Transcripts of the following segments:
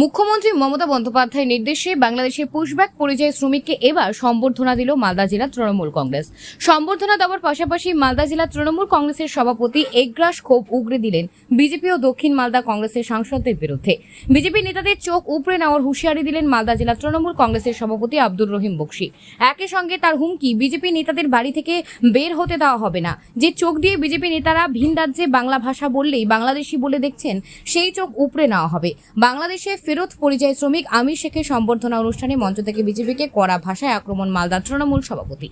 মুখ্যমন্ত্রী মমতা বন্দ্যোপাধ্যায়ের নির্দেশে বাংলাদেশের পুশব্যাক পরিযায়ী শ্রমিককে এবার সম্বর্ধনা দিল মালদা জেলা তৃণমূল কংগ্রেস। সম্বর্ধনা দেওয়ার পাশাপাশি মালদা জেলা তৃণমূল কংগ্রেসের সভাপতি এগ্রাস ক্ষোভ উগড়ে দিলেন বিজেপি ও দক্ষিণ মালদা কংগ্রেসের সাংসদদের বিরুদ্ধে। বিজেপি নেতাদের চোখ উপড়ে নেওয়ার হুঁশিয়ারি দিলেন মালদা জেলা তৃণমূল কংগ্রেসের সভাপতি আব্দুর রহিম বক্সি। একই সঙ্গে তার হুমকি বিজেপি নেতাদের বাড়ি থেকে বের হতে দেওয়া হবে না। যে চোখ দিয়ে বিজেপি নেতারা ভিন রাজ্যে বাংলা ভাষা বললেই বাংলাদেশি বলে দেখছেন, সেই চোখ উপড়ে নেওয়া হবে। বাংলাদেশে ফেরত, পরিযায়ী শ্রমিক আমির শেখের সম্বর্ধনা অনুষ্ঠানে মঞ্চ থেকে বিজেপিকে কড়া ভাষায় আক্রমণ মালদার তৃণমূল সভাপতি।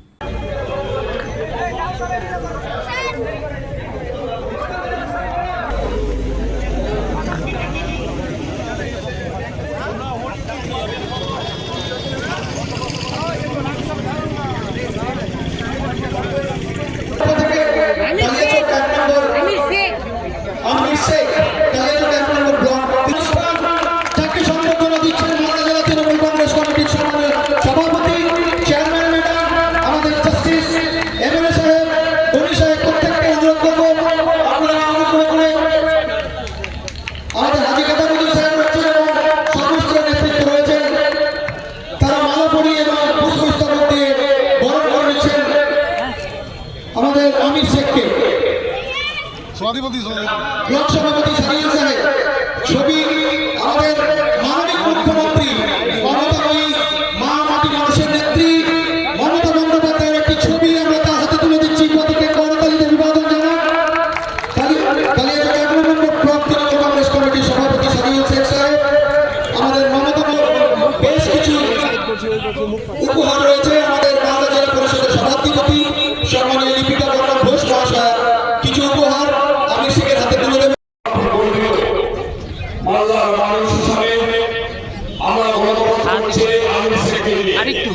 আরেকটু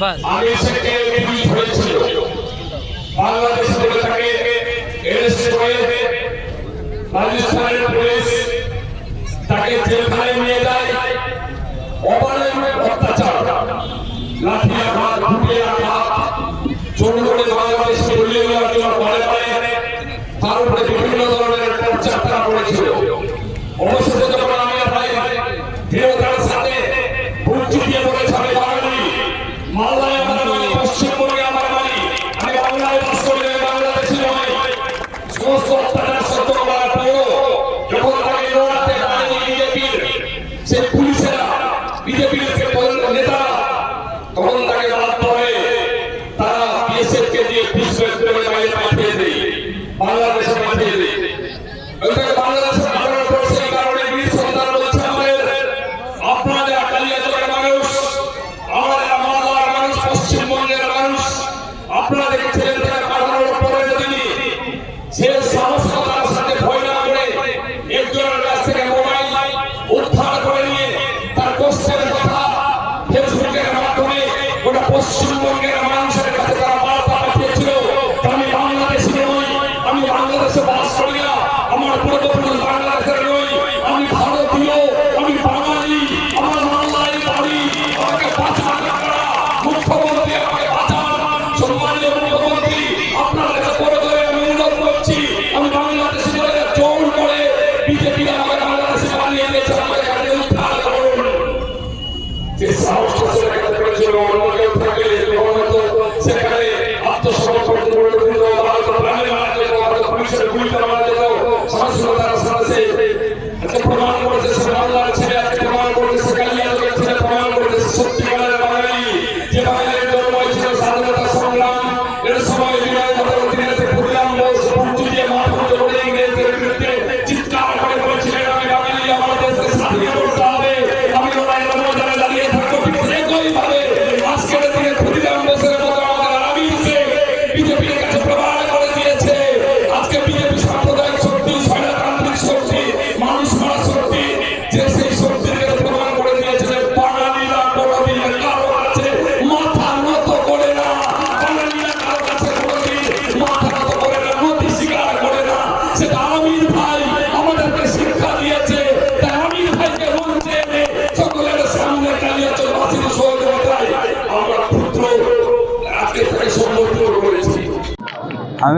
বাস। বাংলাদেশ থেকে তাকে অ্যারেস্ট করে রাজস্থানের পুলিশ তাকে জেলখানায় নিয়ে যায়। অপারের অত্যাচার। লাঠি আঘাত ঘুটে আঘাত চোর করে বাংলাদেশ বলিয়ে দেওয়ার জন্য পরে পরে তার উপরে বিভিন্ন ধরনের পর্যাত্রা করেছিল। অবশেষে যখন আমরা ভাই ধীরতার সাথে tiempo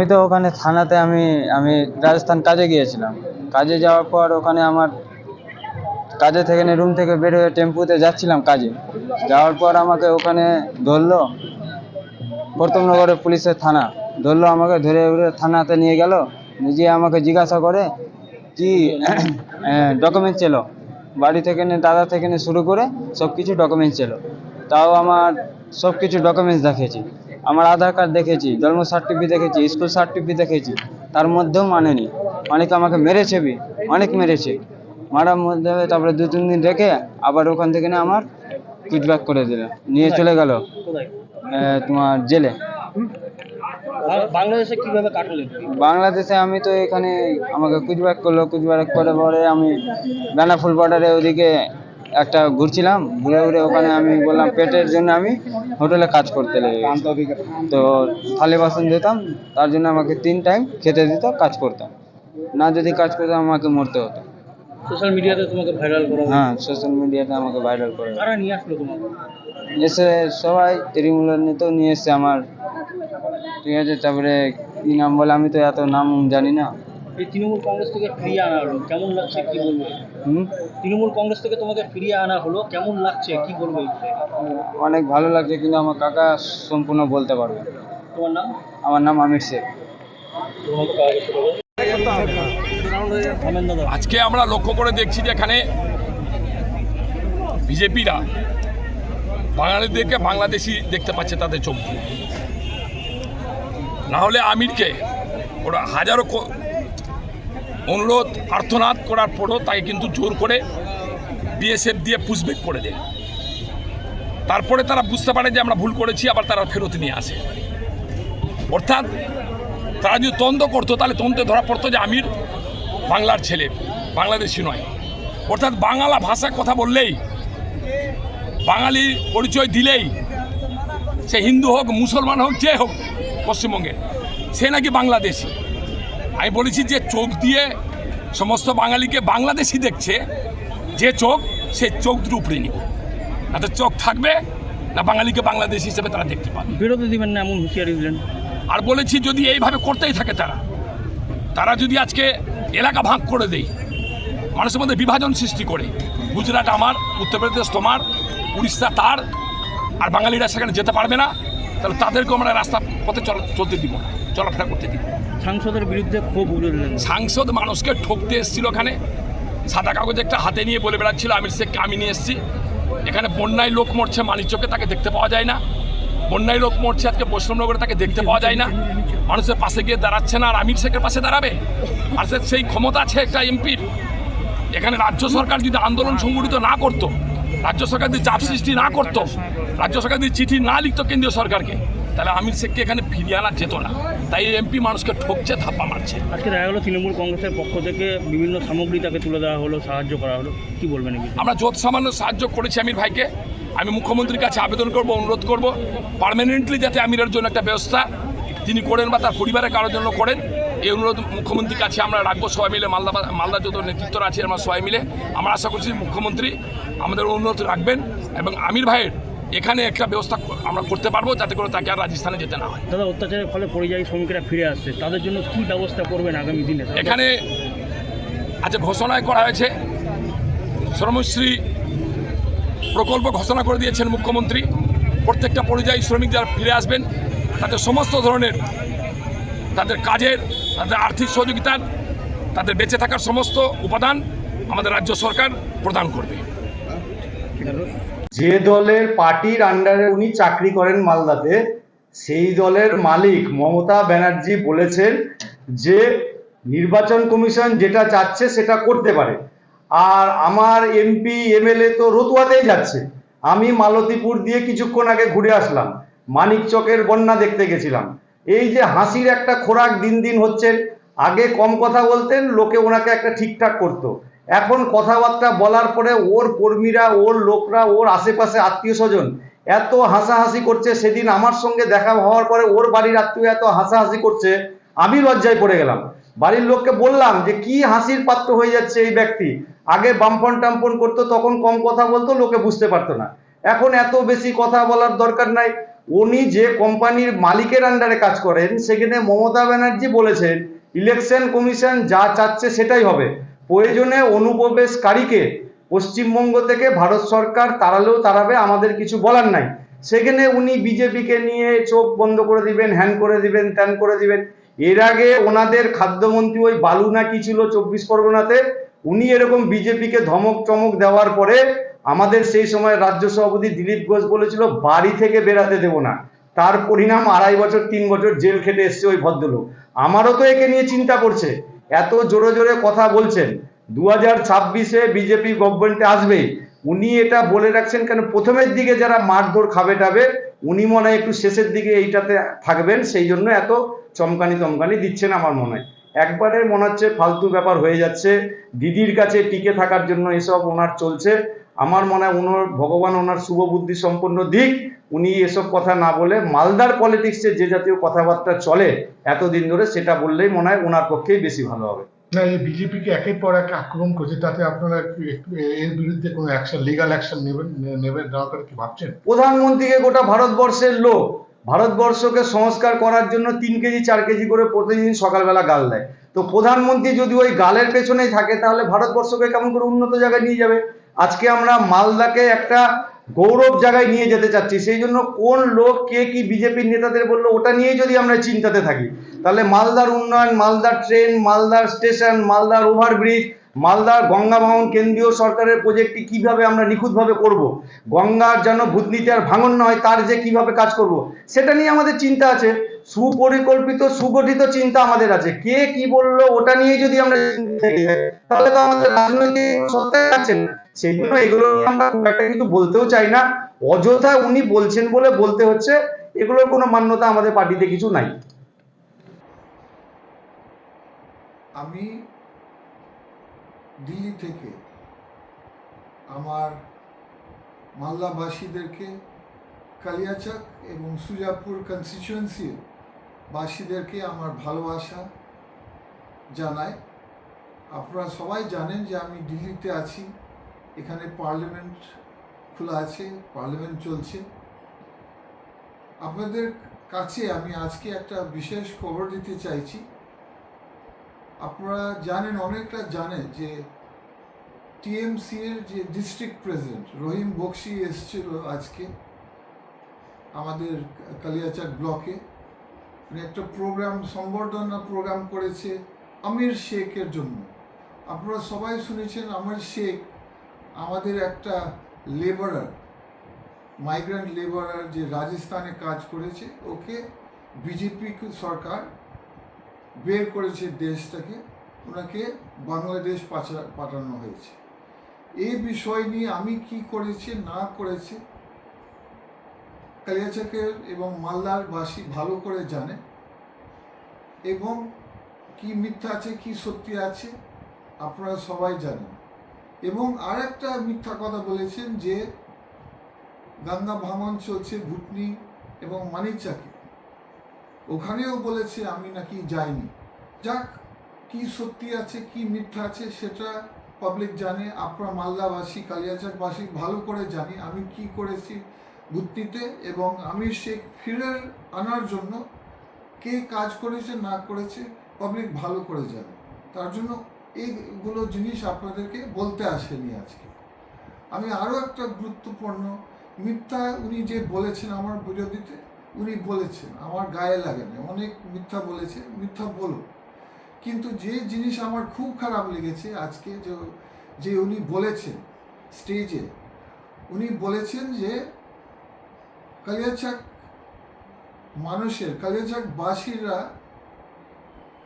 আমি তো ওখানে থানাতে আমি আমি রাজস্থান কাজে গিয়েছিলাম। কাজে যাওয়ার পর ওখানে আমার কাজে থেকে রুম থেকে বের হয়ে টেম্পুতে যাচ্ছিলাম কাজে। যাওয়ার পর আমাকে ওখানে ধরলো প্রথমনগরের পুলিশের থানা। ধরলো আমাকে, ধরে ধরে থানাতে নিয়ে গেল। নিজে আমাকে জিজ্ঞাসা করে, কি ডকুমেন্ট ছিল বাড়ি থেকে নিয়ে, দাদা থেকে নিয়ে শুরু করে সব কিছু ডকুমেন্টস ছিল তাও আমার সব কিছু ডকুমেন্টস দেখিয়েছি। আমার আধার কার্ড দেখেছি জন্ম সার্টিফিকেট দেখেছি স্কুল সার্টিফিকেট দেখেছি তার মধ্যেও মানেনি। অনেক আমাকে মেরেছে বি অনেক মেরেছে। মারার মধ্যে তারপরে দু তিন দিন রেখে আবার ওখান থেকে না আমার কিডব্যাক করে দিল নিয়ে চলে গেল তোমার জেলে। বাংলাদেশে কীভাবে কাটালেন বাংলাদেশে আমি তো এখানে আমাকে কুচব্যাক করল কুচব্যাক করে পরে আমি বেনাফুল বর্ডারে ওদিকে একটা ঘুরছিলাম ঘুরে ঘুরে ওখানে আমি বললাম পেটের জন্য আমি হোটেলে কাজ করতে লেগে। তো থালি বাসন দিতাম তার জন্য আমাকে তিন টাইম খেতে দিত কাজ করতাম। না যদি কাজ করতাম আমাকে মরতে হতো। সোশ্যাল মিডিয়াতে তোমাকে ভাইরাল করা হ্যাঁ সোশ্যাল মিডিয়াতে আমাকে ভাইরাল করে কারা নিয়ে আসলো তোমাকে? এসে সবাই তৃণমূলের নেতাও নিয়ে এসছে আমার। ঠিক আছে তারপরে কি নাম বলে আমি তো এত নাম জানি না। এই তৃণমূল কংগ্রেস থেকে ফিরিয়ে আনা হলো। কেমন লাগছে কি বলবে? হুম? তৃণমূল কংগ্রেস থেকে তোমাকে ফিরিয়ে আনা হলো। কেমন লাগছে? কি বলবে অনেক ভালো লাগছে কিন্তু আমার কাকা সম্পূর্ণ বলতে পারবে তোমার নাম? আমার নাম আমির শেখ। আজকে আমরা লক্ষ্য করে দেখছি যে এখানে বিজেপিরা বাঙালিদেরকে বাংলাদেশি দেখতে পাচ্ছে তাদের চোখ না হলে আমিরকে ওরা হাজারো ক- অনুরোধ আর্থনাদ করার পরও তাকে কিন্তু জোর করে বিএসএফ দিয়ে পুষবেক করে দেয়। তারপরে তারা বুঝতে পারে যে আমরা ভুল করেছি, আবার তারা ফেরত নিয়ে আসে। অর্থাৎ তারা যদি তন্দ্র করতো, তাহলে তন্ত্রে ধরা পড়তো যে আমির বাংলার ছেলে, বাংলাদেশি নয়। অর্থাৎ বাংলা ভাষায় কথা বললেই, বাঙালি পরিচয় দিলেই, সে হিন্দু হোক, মুসলমান হোক, যে হোক, পশ্চিমবঙ্গের, সে নাকি বাংলাদেশি। আমি বলেছি যে চোখ দিয়ে সমস্ত বাঙালিকে বাংলাদেশি দেখছে যে চোখ সে চোখ দুটো উপরে নিব। তাদের চোখ থাকবে না বাঙালিকে বাংলাদেশি হিসেবে তারা দেখতে পাবে। বিরোধী দিবেন না এমন হুঁশিয়ারি দিলেন। আর বলেছি যদি এইভাবে করতেই থাকে তারা তারা যদি আজকে এলাকা ভাগ করে দেয় মানুষের মধ্যে বিভাজন সৃষ্টি করে গুজরাট আমার উত্তরপ্রদেশ তোমার উড়িষ্যা তার আর বাঙালিরা সেখানে যেতে পারবে না তাহলে তাদেরকেও আমরা রাস্তা পথে চল চলতে দিব না। চলাফেরা করতে দিব। সাংসদের বিরুদ্ধে ক্ষোভ উগড়ে সাংসদ মানুষকে ঠকতে এসেছিল ওখানে। সাদা কাগজ একটা হাতে নিয়ে বলে বেড়াচ্ছিল আমির শেখকে আমি নিয়ে এসেছি? এখানে বন্যায় লোক মরছে মানিকচকে তাকে দেখতে পাওয়া যায় না। বন্যায় লোক মরছে আজকে বৈষ্ণবনগরে তাকে দেখতে পাওয়া যায় না। মানুষের পাশে গিয়ে দাঁড়াচ্ছে না আর আমির শেখের পাশে দাঁড়াবে? আর সে- সেই ক্ষমতা আছে একটা এমপির। এখানে রাজ্য সরকার যদি আন্দোলন সংগঠিত না করতো রাজ্য সরকার যদি চাপ সৃষ্টি না করতো রাজ্য সরকার যদি চিঠি না লিখত কেন্দ্রীয় সরকারকে তাহলে আমির শেখকে এখানে ফিরিয়ে আনা যেত না। তাই এমপি মানুষকে ঠকছে ধাপ্পা মারছে। আজকে দেখা গেলো তৃণমূল কংগ্রেসের পক্ষ থেকে বিভিন্ন সামগ্রী তাকে তুলে দেওয়া হলো সাহায্য করা হলো। কি বলবেন আমরা যত সামান্য সাহায্য করেছি আমির ভাইকে। আমি মুখ্যমন্ত্রীর কাছে আবেদন করব অনুরোধ করব পার্মানেন্টলি যাতে আমিরের জন্য একটা ব্যবস্থা তিনি করেন বা তার পরিবারের কারোর জন্য করেন। এই অনুরোধ মুখ্যমন্ত্রীর কাছে আমরা রাখব সবাই মিলে মালদা মালদা যত নেতৃত্বরা আছে আমরা সবাই মিলে। আমরা আশা করছি মুখ্যমন্ত্রী আমাদের অনুরোধ রাখবেন এবং আমির ভাইয়ের এখানে একটা ব্যবস্থা আমরা করতে পারব যাতে করে তাকে আর রাজস্থানে যেতে না হয়। দাদা অত্যাচারের ফলে পরিযায়ী শ্রমিকরা ফিরে আসছে। তাদের জন্য কি ব্যবস্থা করবেন আগামী দিনে? এখানে আজ ঘোষণায় করা হয়েছে শ্রমশ্রী প্রকল্প ঘোষণা করে দিয়েছেন মুখ্যমন্ত্রী। প্রত্যেকটা পরিযায়ী শ্রমিক যারা ফিরে আসবেন তাদের সমস্ত ধরনের তাদের কাজের তাদের আর্থিক সহযোগিতার তাদের বেঁচে থাকার সমস্ত উপাদান আমাদের রাজ্য সরকার প্রদান করবে। যে দলের পার্টির আন্ডারে উনি চাকরি করেন মালদাতে, সেই দলের মালিক মমতা ব্যানার্জি বলেছেন যে নির্বাচন কমিশন যেটা চাচ্ছে সেটা করতে পারে। আর আমার এমপি এমএলএ তো রতুয়াতেই যাচ্ছে। আমি মালতীপুর দিয়ে কিছুক্ষণ আগে ঘুরে আসলাম। মানিক চকের বন্যা দেখতে গেছিলাম। এই যে হাসির একটা খোরাক দিন দিন হচ্ছেন আগে কম কথা বলতেন, লোকে ওনাকে একটা ঠিকঠাক করতো। এখন কথাবার্তা বলার পরে ওর কর্মীরা, ওর লোকরা, ওর আশেপাশে আত্মীয় স্বজন এত হাসাহাসি করছে, সেদিন আমার সঙ্গে দেখা হওয়ার পরে ওর বাড়ির আত্মীয় এত হাসাহাসি করছে, আমি লজ্জায় পড়ে গেলাম। বাড়ির লোককে বললাম যে, কি হাসির পাত্র হয়ে যাচ্ছে এই ব্যক্তি? আগে বাম্পন টাম্পন করতো, তখন কম কথা বলতো, লোকে বুঝতে পারতো না। এখন এত বেশি কথা বলার দরকার নাই। উনি যে কোম্পানির মালিকের আন্ডারে কাজ করেন, সেখানে মমতা ব্যানার্জি বলেছেন, ইলেকশন কমিশন যা চাচ্ছে সেটাই হবে। প্রয়োজনে অনুপ্রবেশকারীকে পশ্চিমবঙ্গ থেকে ভারত সরকার তাড়ালেও তাড়াবে, আমাদের কিছু বলার নাই। সেখানে উনি বিজেপিকে নিয়ে চোখ বন্ধ করে দিবেন, হ্যান করে দিবেন, ত্যান করে দিবেন। এর আগে ওনাদের খাদ্যমন্ত্রী ওই বালু না কি ছিল চব্বিশ পরগনাতে, উনি এরকম বিজেপিকে ধমক চমক দেওয়ার পরে আমাদের সেই সময় রাজ্য সভাপতি দিলীপ ঘোষ বলেছিল, বাড়ি থেকে বেরাতে দেবো না। তার পরিণাম আড়াই বছর, তিন বছর জেল খেটে এসছে ওই ভদ্রলোক। আমারও তো একে নিয়ে চিন্তা করছে। এত জোরে জোরে কথা বলছেন। দু হাজার ছাব্বিশে বিজেপি গভর্নমেন্টে আসবে। উনি এটা বলে রাখছেন কেন? প্রথমের দিকে যারা মারধর খাবে টাবে, উনি মনে হয় একটু শেষের দিকে এইটাতে থাকবেন। সেই জন্য এত চমকানি চমকানি দিচ্ছেন আমার মনে হয়। একবারে মনে হচ্ছে ফালতু ব্যাপার হয়ে যাচ্ছে। দিদির কাছে টিকে থাকার জন্য এসব ওনার চলছে। আমার মনে হয় ওনার ভগবান ওনার শুভ বুদ্ধি সম্পন্ন দিক উনি এসব কথা না বলে মালদার পলিটিক্সে যে জাতীয় কথাবার্তা চলে এতদিন ধরে সেটা বললেই মনে হয় ওনার পক্ষেই বেশি ভালো হবে। না এই বিজেপিকে একের পর এক আক্রমণ করছে তাতে আপনারা এর বিরুদ্ধে কোনো অ্যাকশন লিগাল অ্যাকশন নেবেন নেবেন কথা কি ভাবছেন? প্রধানমন্ত্রীকে গোটা ভারতবর্ষের লোক ভারতবর্ষকে সংস্কার করার জন্য তিন কেজি চার কেজি করে প্রতিদিন সকালবেলা গাল দেয়। তো প্রধানমন্ত্রী যদি ওই গালের পেছনেই থাকে তাহলে ভারতবর্ষকে কেমন করে উন্নত জায়গায় নিয়ে যাবে? আজকে আমরা মালদাকে একটা গৌরব জায়গায় নিয়ে যেতে চাচ্ছি। সেই জন্য কোন লোক, কে কি বিজেপির নেতাদের বলল, ওটা নিয়েই যদি আমরা চিন্তাতে থাকি। তাহলে মালদার উন্নয়ন, মালদার ট্রেন, মালদার স্টেশন, মালদার ওভারব্রিজ, মালদার গঙ্গা ভাঙন কেন্দ্রীয় সরকারের প্রজেক্টটি কীভাবে আমরা নিখুঁতভাবে করব? গঙ্গার যেন ভূতনীতি আর ভাঙন না হয়, তার যে কীভাবে কাজ করব? সেটা নিয়ে আমাদের চিন্তা আছে। সুপরিকল্পিত, সুগঠিত চিন্তা আমাদের আছে। কে কি বলল, ওটা নিয়ে যদি আমরা তাহলে তো আমাদের রাজনৈতিক সত্তায় আছে না। সেই জন্য এগুলো আমরা খুব একটা কিছু বলতেও চাই না। অযথা উনি বলছেন বলে বলতে হচ্ছে, এগুলোর কোনো মান্যতা আমাদের পার্টিতে কিছু নাই। আমি দিল্লি থেকে আমার মালদাবাসীদেরকে, কালিয়াচক এবং সুজাপুর কনস্টিটিউয়েন্সির বাসীদেরকে আমার ভালোবাসা জানাই। আপনারা সবাই জানেন যে আমি দিল্লিতে আছি। এখানে পার্লামেন্ট খোলা আছে, পার্লামেন্ট চলছে। আপনাদের কাছে আমি আজকে একটা বিশেষ খবর দিতে চাইছি। আপনারা জানেন অনেকটা জানে যে টিএমসি এর যে ডিস্ট্রিক্ট প্রেসিডেন্ট রহিম বক্সি এসেছিল আজকে আমাদের কালিয়াচাক ব্লকে। একটা প্রোগ্রাম সম্বর্ধনা প্রোগ্রাম করেছে আমির শেখের জন্য। আপনারা সবাই শুনেছেন আমির শেখ আমাদের একটা লেবারার মাইগ্রেন্ট লেবারার যে রাজস্থানে কাজ করেছে, ওকে বিজেপি সরকার বের করেছে দেশটাকে, ওনাকে বাংলাদেশ পাঠানো হয়েছে। এই বিষয় নিয়ে আমি কি করেছি, না করেছি, কালিয়াচকের এবং মালদার বাসী ভালো করে জানে, এবং কি মিথ্যা আছে, কি সত্যি আছে, আপনারা সবাই জানেন। এবং আর একটা মিথ্যা কথা বলেছেন যে গঙ্গা ভাঙন চলছে ভুটনি এবং মানিকচাকে। ওখানেও বলেছে, আমি নাকি যাইনি। যাক, কি সত্যি আছে, কি মিথ্যা আছে, সেটা পাবলিক জানে। আপনারা মালদাবাসী, কালিয়াচাকবাসী, ভালো করে জানি আমি কি করেছি বুদ্ধিতে এবং আমি সে ফিরে আনার জন্য কে কাজ করেছে, না করেছে পাবলিক ভালো করে জানে। তার জন্য এইগুলো জিনিস আপনাদেরকে বলতে আসেনি আজকে। আমি আরও একটা গুরুত্বপূর্ণ, মিথ্যা উনি যে বলেছেন আমার বিরোধীতে, উনি বলেছেন, আমার গায়ে লাগে না। অনেক মিথ্যা বলেছে, মিথ্যা বলো কিন্তু যে জিনিস আমার খুব খারাপ লেগেছে আজকে যে যে উনি বলেছেন স্টেজে, উনি বলেছেন যে, কালিয়াচাক মানুষের, কালিয়াচাক বাসীরা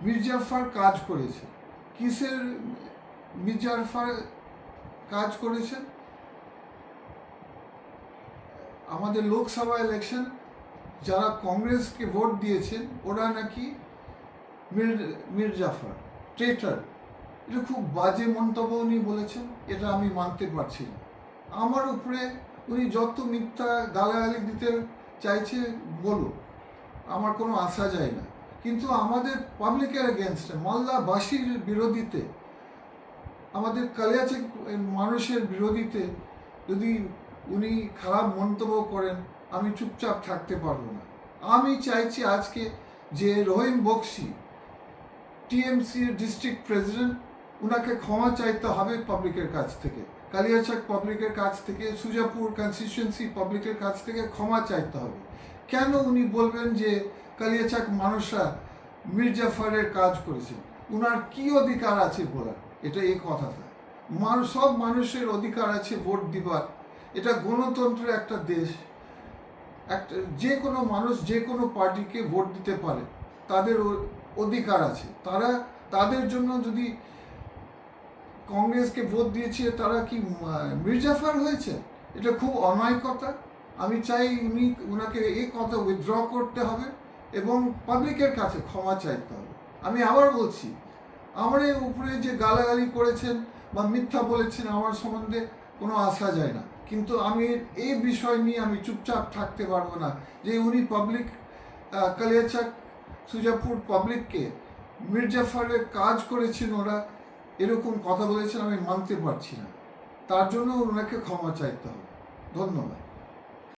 মির্জাফার কাজ করেছে। কিসের মির্জাফার কাজ করেছেন? আমাদের লোকসভা ইলেকশন যারা কংগ্রেসকে ভোট দিয়েছেন, ওরা নাকি মির মির্জাফর ট্রেটার এটা খুব বাজে মন্তব্য উনি বলেছেন, এটা আমি মানতে পারছি না। আমার উপরে উনি যত মিথ্যা গালাগালি দিতে চাইছে বলো আমার কোনো আশা যায় না। কিন্তু আমাদের পাবলিকের এগেনস্টে মালদাবাসীর বিরোধীতে, আমাদের কালিয়াচক মানুষের বিরোধীতে যদি উনি খারাপ মন্তব্য করেন, আমি চুপচাপ থাকতে পারব না। আমি চাইছি আজকে যে রহিম বক্সি টিএমসির ডিস্ট্রিক্ট প্রেসিডেন্ট ওনাকে ক্ষমা চাইতে হবে পাবলিকের কাছ থেকে। কালিয়াচক পাবলিকের কাছ থেকে, সুজাপুর কনস্টিটিউয়েন্সি পাবলিকের কাছ থেকে ক্ষমা চাইতে হবে। কেন উনি বলবেন যে কালিয়াচক মানুষরা মির্জাফারের কাজ করেছেন। উনার কি অধিকার আছে বলার? এটা এই কথাটা। মানুষ, সব মানুষের অধিকার আছে ভোট দিবার। এটা গণতন্ত্রের একটা দেশ। একটা, যে কোনো মানুষ, যে কোনো পার্টিকে ভোট দিতে পারে, তাদের অধিকার আছে। তারা, তাদের জন্য যদি কংগ্রেসকে ভোট দিয়েছে, তারা কি মির্জাফার হয়েছে এটা খুব অন্যায় কথা আমি চাই উনি ওনাকে এই কথা উইথড্র করতে হবে। এবং পাবলিকের কাছে ক্ষমা চাইতে হবে। আমি আবার বলছি, আমার এই উপরে যে গালাগালি করেছেন বা মিথ্যা বলেছেন আমার সম্বন্ধে কোনো আসা যায় না। কিন্তু আমি এই বিষয় নিয়ে আমি চুপচাপ থাকতে পারব না যে উনি পাবলিক কালিয়াচাক, সুজাপুর পাবলিককে মির্জাফারের কাজ করেছেন ওরা, এরকম কথা বলেছেন আমি মানতে পারছি না। তার জন্য ওনাকে ক্ষমা চাইতে হবে। ধন্যবাদ।